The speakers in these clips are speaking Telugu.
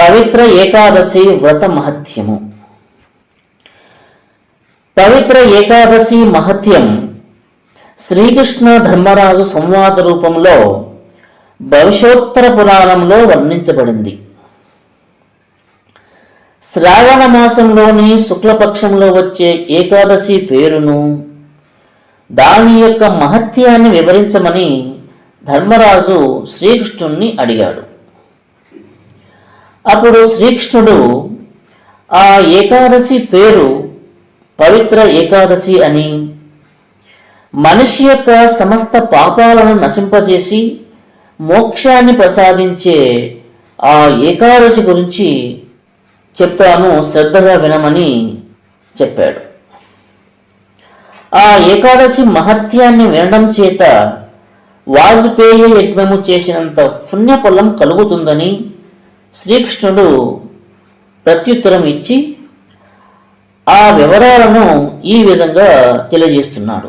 పవిత్ర ఏకాదశి వ్రత మహత్యము. పవిత్ర ఏకాదశి మహత్యం శ్రీకృష్ణ ధర్మరాజు సంవాద రూపంలో భవిష్యోత్తర పురాణంలో వర్ణించబడింది. శ్రావణ మాసంలోని శుక్లపక్షంలో వచ్చే ఏకాదశి పేరును దాని యొక్క మహత్యాన్ని వివరించమని ధర్మరాజు శ్రీకృష్ణుణ్ణి అడిగాడు. అప్పుడు శ్రీకృష్ణుడు ఆ ఏకాదశి పేరు పవిత్ర ఏకాదశి అని మనిషి యొక్క సమస్త పాపాలను నశింపజేసి మోక్షాన్ని ప్రసాదించే ఆ ఏకాదశి గురించి చెప్తాను శ్రద్ధగా వినమని చెప్పాడు. ఆ ఏకాదశి మహత్యాన్ని వినడం చేత వాజ్పేయి యజ్ఞము చేసినంత పుణ్యఫలం కలుగుతుందని శ్రీకృష్ణుడు ప్రత్యుత్తరం ఇచ్చి ఆ వివరాలను ఈ విధంగా తెలియజేస్తున్నాడు.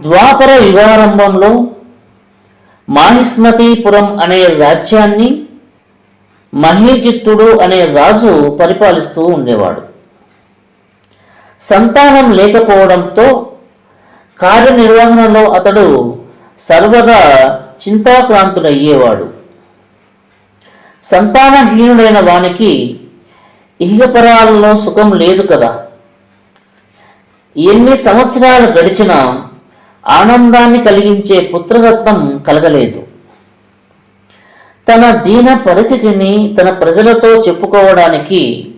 ద్వాపర యుగారంభంలో మాహిస్మతీపురం అనే రాజ్యాన్ని మహీజిత్తుడు అనే రాజు పరిపాలిస్తూ ఉండేవాడు. సంతానం లేకపోవడంతో కార్యనిర్వహణలో అతడు సర్వదా చింతాక్రాంతుడయ్యేవాడు. సంతానహీనుడైన వానికి ఇహపరాలలో సుఖం లేదు కదా. ఎన్ని సంవత్సరాలు గడిచినా ఆనందాన్ని కలిగించే పుత్రరత్నం కలగలేదు. తన దీన పరిస్థితిని తన ప్రజలతో చెప్పుకోవడానికి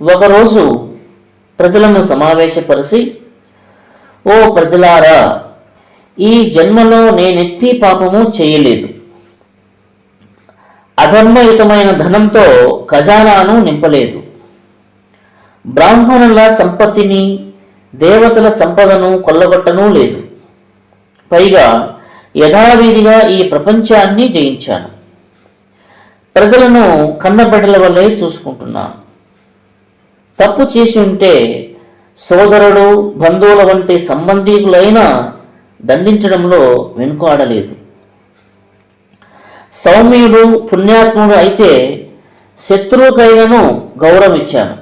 ఒకరోజు ప్రజలను సమావేశపరిచి ఓ ప్రజలారా ఈ జన్మలో నేనెట్టి పాపము చేయలేదు. అధర్మయుతమైన ధనంతో ఖజానాను నింపలేదు. బ్రాహ్మణుల సంపత్తిని దేవతల సంపదను కొల్లగొట్టనూ లేదు. పైగా యథావిధిగా ఈ ప్రపంచాన్ని జయించాను. ప్రజలను కన్నబిడ్డల వల్లే చూసుకుంటున్నాను. తప్పు చేసి ఉంటే సోదరుడు బంధువుల వంటి సంబంధీకులైనా దండించడంలో వెనుకాడలేదు. సౌమ్యుడు పుణ్యాత్ముడు అయితే శత్రువుకైనను గౌరవించాను.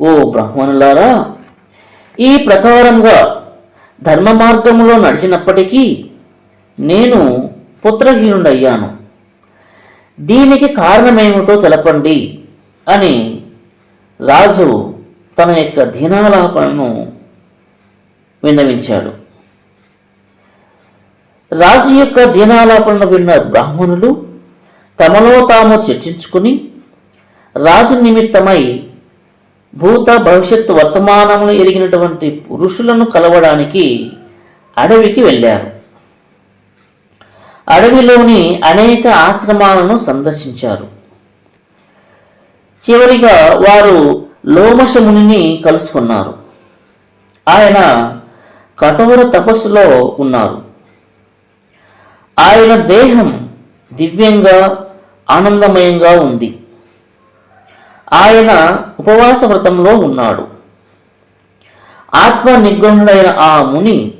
ఓ బ్రాహ్మణులారా ఈ ప్రకారంగా ధర్మ మార్గములో నడిచినప్పటికీ నేను పుత్రహీనుడయ్యాను. దీనికి కారణమేమిటో తెలపండి అని రాజు తన యొక్క ధీనాలాపనను విన్నవించాడు. రాజు యొక్క దీనాలాపనను విన్న బ్రాహ్మణులు తమలో తాము చర్చించుకుని రాజు నిమిత్తమై భూత భవిష్యత్తు వర్తమానములు ఎరిగినటువంటి పురుషులను కలవడానికి అడవికి వెళ్ళారు. అడవిలోని అనేక ఆశ్రమాలను సందర్శించారు. చివరిగా వారు లోమశ మునిని కలుసుకున్నారు. ఆయన కఠోర తపస్సులో ఉన్నారు. ఆయన దేహం దివ్యంగా ఆనందమయంగా ఉంది. ఆయన ఉపవాస వ్రతంలో ఉన్నాడు. ఆత్మ నిగ్రహుడైన ఆ ముని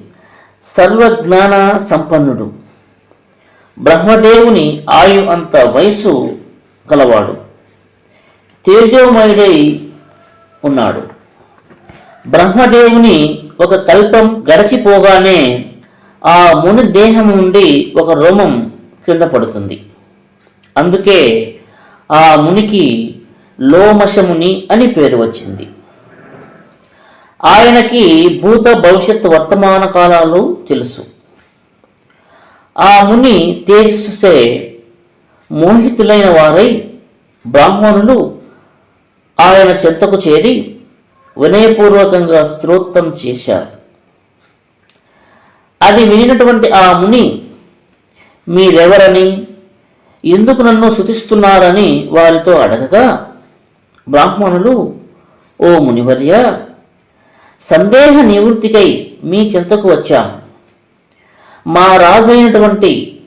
సర్వజ్ఞాన సంపన్నుడు. బ్రహ్మదేవుని ఆయు అంత వయసు గలవాడు. తేజోమయుడై ఉన్నాడు. బ్రహ్మదేవుని ఒక కల్పం గడిచిపోగానే ఆ ముని దేహం నుండి ఒక రోమం కింద పడుతుంది. అందుకే ఆ మునికి లోమశముని అని పేరు వచ్చింది. ఆయనకి భూత భవిష్యత్ వర్తమాన కాలాలు తెలుసు. ఆ ముని తేజస్సే మోహితులైన వారై బ్రాహ్మణులు ఆయన చెంతకు చేరి వినయపూర్వకంగా స్తోత్రం చేశారు. అది వినినటువంటి ఆ ముని మీరెవరని? ఎందుకు నన్ను శుతిస్తున్నారని వారితో అడగగా బ్రాహ్మణులు ఓ మునివర్య సందేహ నివృత్తికై మీ చెంతకు వచ్చాం. మా రాజైనటువంటి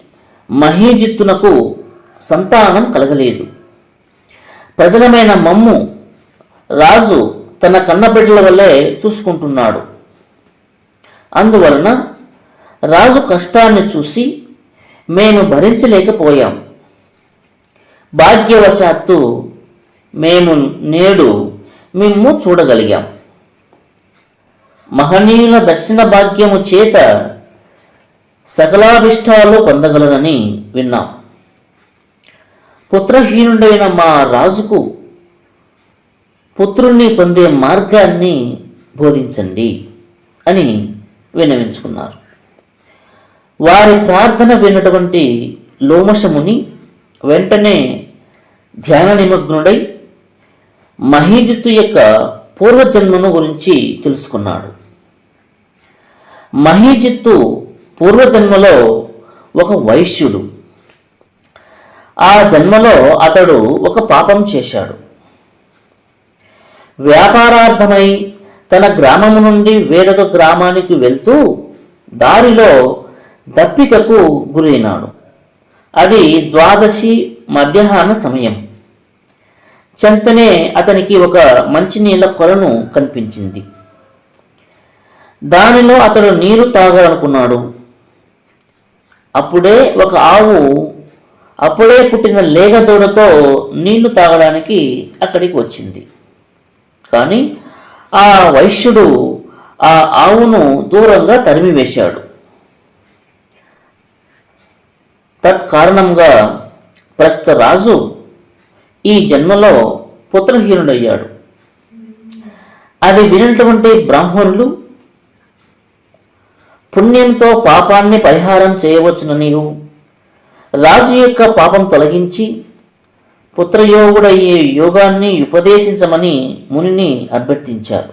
మహీజిత్తునకు సంతానం కలగలేదు. ప్రజలమైన మమ్ము రాజు తన కన్నబిడ్డల వల్లే చూసుకుంటున్నాడు. అందువలన రాజు కష్టాన్ని చూసి మేము భరించలేకపోయాం. భాగ్యవశాత్తు మేము నేడు మిమ్ము చూడగలిగాం. మహనీయుల దర్శన భాగ్యము చేత సకలాభిష్టాలు పొందగలదని విన్నాం. పుత్రహీనుడైన మా రాజుకు పుత్రుణ్ణి పొందే మార్గాన్ని బోధించండి అని విన్నవించుకున్నారు. వారి ప్రార్థన విన్నటువంటి లోమశముని వెంటనే ధ్యాన నిమగ్నుడై మహీజిత్తు యొక్క పూర్వజన్మను గురించి తెలుసుకున్నాడు. మహీజిత్తు పూర్వజన్మలో ఒక వైశ్యుడు. ఆ జన్మలో అతడు ఒక పాపం చేశాడు. వ్యాపారార్థమై తన గ్రామము నుండి వేరొక గ్రామానికి వెళ్తూ దారిలో దప్పికకు గురైనాడు. అది ద్వాదశి మధ్యాహ్న సమయం. చెంతనే అతనికి ఒక మంచినీళ్ళ కొలను కనిపించింది. దానిలో అతడు నీరు తాగాలనుకున్నాడు. అప్పుడే ఒక ఆవు అప్పుడే పుట్టిన లేగదూడతో నీళ్ళు తాగడానికి అక్కడికి వచ్చింది. కానీ ఆ వైశ్యుడు ఆ ఆవును దూరంగా తరిమివేశాడు. తత్కారణంగా ప్రస్తుత రాజు ఈ జన్మలో పుత్రహీనుడయ్యాడు. అది వినటువంటి బ్రాహ్మణులు పుణ్యంతో పాపాన్ని పరిహారం చేయవచ్చునని రాజు యొక్క పాపం తొలగించి పుత్రయోగుడయ్యే యోగాన్ని ఉపదేశించమని మునిని అభ్యర్థించారు.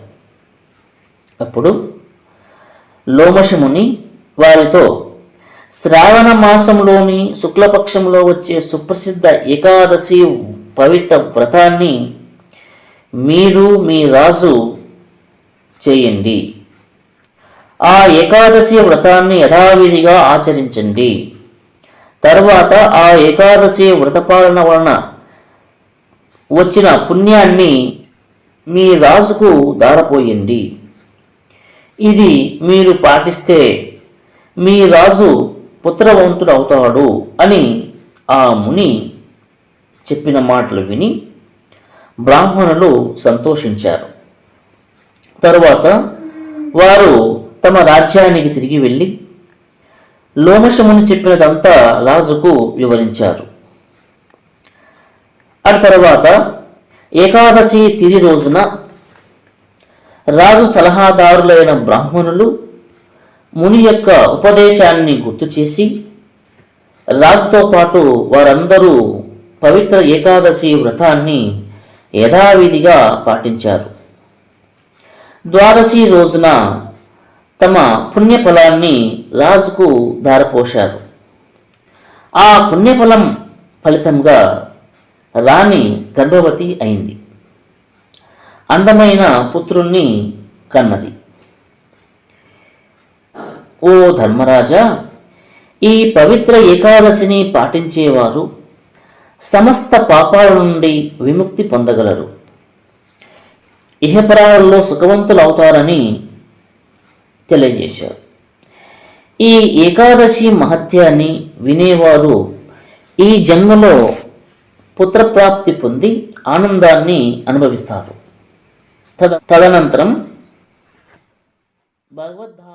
అప్పుడు లోమశముని వారితో శ్రావణ మాసంలోని శుక్లపక్షంలో వచ్చే సుప్రసిద్ధ ఏకాదశి పవిత్ర వ్రతాన్ని మీరు మీ రాజు చేయండి. ఆ ఏకాదశి వ్రతాన్ని యథావిధిగా ఆచరించండి. తర్వాత ఆ ఏకాదశి వ్రతపాలన వలన వచ్చిన పుణ్యాన్ని మీ రాజుకు దారపోయండి. ఇది మీరు పాటిస్తే మీ రాజు పుత్రవంతుడు అవుతాడు అని ఆ ముని చెప్పిన మాటలు విని బ్రాహ్మణులు సంతోషించారు. తరువాత వారు తమ రాజ్యానికి తిరిగి వెళ్ళి లోమశముని చెప్పినదంతా రాజుకు వివరించారు. ఆ తర్వాత ఏకాదశి తిరి రోజున రాజు సలహాదారులైన బ్రాహ్మణులు ముని యొక్క ఉపదేశాన్ని గుర్తు చేసి రాజుతో పాటు వారందరూ పవిత్ర ఏకాదశి వ్రతాన్ని యథావిధిగా పాటించారు. ద్వాదశి రోజున తమ పుణ్యఫలాన్ని రాజుకు దారపోశారు ఆ పుణ్యఫలం ఫలితంగా రాణి గర్భవతి అయింది. అందమైన పుత్రుణ్ణి కన్నది. ఓ ధర్మరాజా ఈ పవిత్ర ఏకాదశిని పాటించేవారు సమస్త పాపాల నుండి విముక్తి పొందగలరు. ఇహపరాలలో సుఖవంతులు అవుతారని తెలియజేశారు. ఈ ఏకాదశి మహత్యాన్ని వినేవారు ఈ జన్మలో పుత్రప్రాప్తి పొంది ఆనందాన్ని అనుభవిస్తారు. తదనంతరం భగవద్ధార